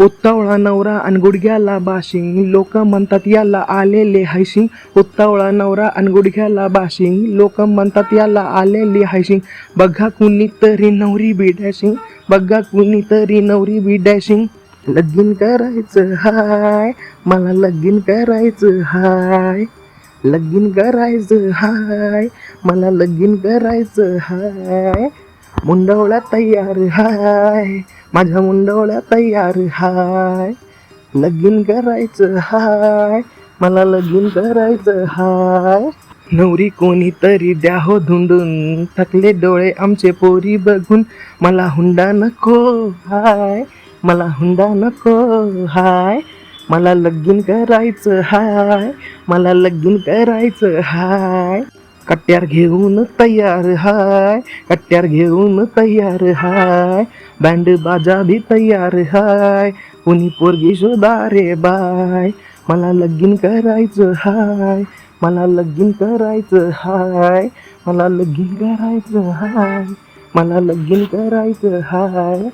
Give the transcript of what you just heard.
उत्तावळा नवरा आणि गुडघ्याला बाशिंग. लोक म्हणतात याला आलेले हायशिंग. उत्तावळा नवरा आणि गुडघ्याला बाशिंग. लोक म्हणतात याला आलेली हायशिंग. बघा कुणी तरी नवरी बी डॅशिंग बघा कुणी तरी नवरी बी डॅशिंग लगीन करायचं हाय. मला लगीन करायचं हाय. लगीन करायचं हाय. मला लगीन करायचं हाय. मुंडवळा तयार हाय. माझ्या मुंडवळ्या तयार हाय. लगीन करायचं हाय. मला लगीन करायचं हाय. नवरी कोणी तरी द्या हो धुंडून. थकले डोळे आमचे पोरी बघून. मला हुंडा नको हाय. मला हुंडा नको हाय. मला लगीन करायचं हाय. मला लगीन करायचं हाय. कट्यार घेऊन तयार हाय कट्यार घेऊन तयार हाय. बँड बाजा भी तयार हाय कुणी पोरगी शोधा रे बाय. मला लगीन करायचं हाय मला लगीन करायचं हाय. मला लगीन करायचं हाय मला लगीन करायचं हाय.